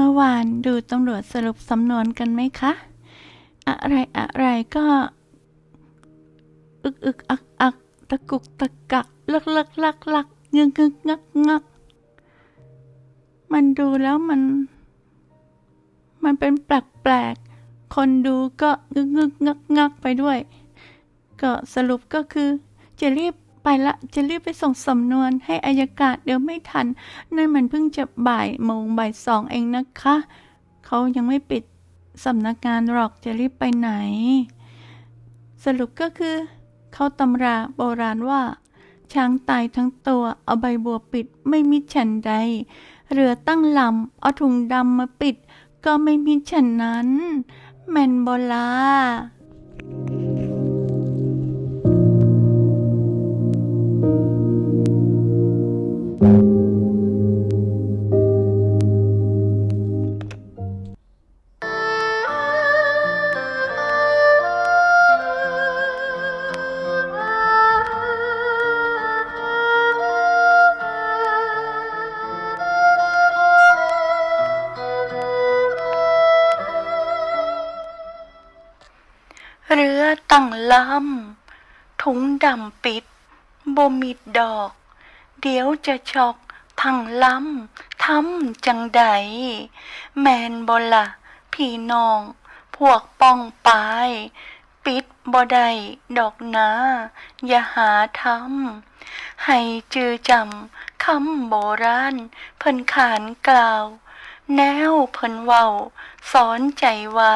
เมื่อวานดูตำรวจสรุปสำนวนกันไหมคะ อะไรอะไรก็ อึกอึกอักอักตะกุกตะกักลักลักลักลักเงึกงึกงักงักมันดูแล้วมัน มันเป็นแปลกๆ คนดูก็งึกงึกงักงักไปด้วย ก็สรุปก็คือจะรีบ ไปละ จะรีบไปส่งสำนวนให้อายการเดี๋ยวไม่ทัน นั่นมันเพิ่งจะบ่ายโมงบ่ายสองเองนะคะ เขายังไม่ปิดสำนักงานหรอกจะรีบไปไหน สรุปก็คือ เขาตำราโบราณว่า ช้างตายทั้งตัว เอาใบบัวปิดไม่มิฉันใด เรือตั้งลำเอาถุงดำมาปิด ก็ไม่มิฉันนั้น แมนโบลา ตั้งลำถุงดำปิดบ่มิดดอก เดี๋ยวจะช็อกทั้งลำทำจังใด แมนบละพี่น้อง พวกป้องปาย ปิดบ่ได้ดอกนาอย่าหาทำให้จือจำคำโบราณเพิ่นขานกล่าว แนวเพิ่นเว้า สอนใจว่า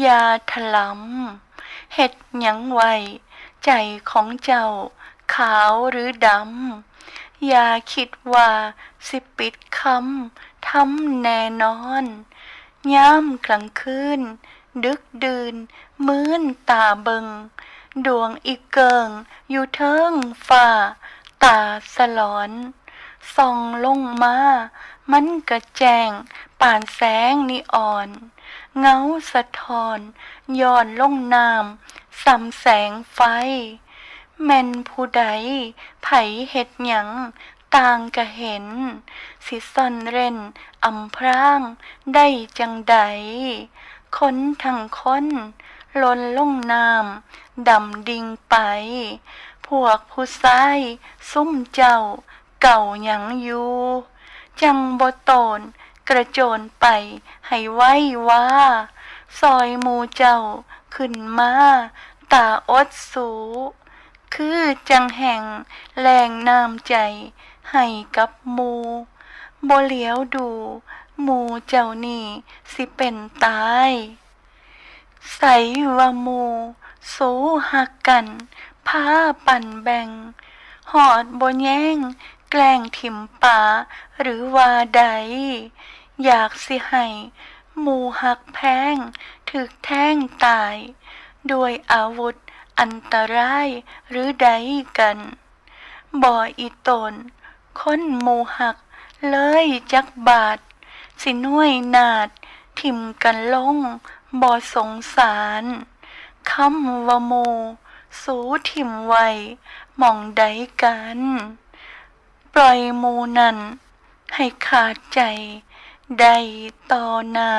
อย่าถลำ เฮ็ดหยังไว้ใจของเจ้า ขาวหรือดำ อย่าคิดว่าสิปิดคำทำแน่นอนยามกลางคืน ดึกดื่น มื้นตาเบิง ดวงอีกเกิง อยู่เทิงฟ้าตาสลอนส่องลงมา มันกระแจงป่านแสงนีออน เงาสะท้อนย้อนลงน้ำสำแสงไฟ แม่นผู้ใด ไผเฮ็ดหยัง ต่างก็เห็น สิซ่อนเร้นอำพราง ได้จังใด คนทั้งคนล่นลงน้ำดำดิ่งไป พวกผู้ชายซุ่มเจ้าเก่าหยังอยู่ จังบ่ตน กระโจนไปให้ไหวว่า ซอยมูเจ้าขึ้นมาตาอดสู คือจังแห่งแรงน้ำใจ ให้กับมูบ่เหลียวดูหมูเจ้านี่สิเป็นตาย ใส่ว่าหมูสูหักกันพาปั่นแบ่ง หอดบนแย่ง แกล้งถิ่มป่าหรือว่าใด อยากสิให้หมูหักแพงถึกแท่งตาย ด้วยอาวุธอันตรายหรือใดกัน บ่อีตนค้นหมูหักเลยจักบาท สิหน่วยนาดทิมกันลงบ่สงสารคำวโม สูทิมไวหมองใดกัน ปล่อยมูนันให้ขาดใจ ได้ต่อหน้า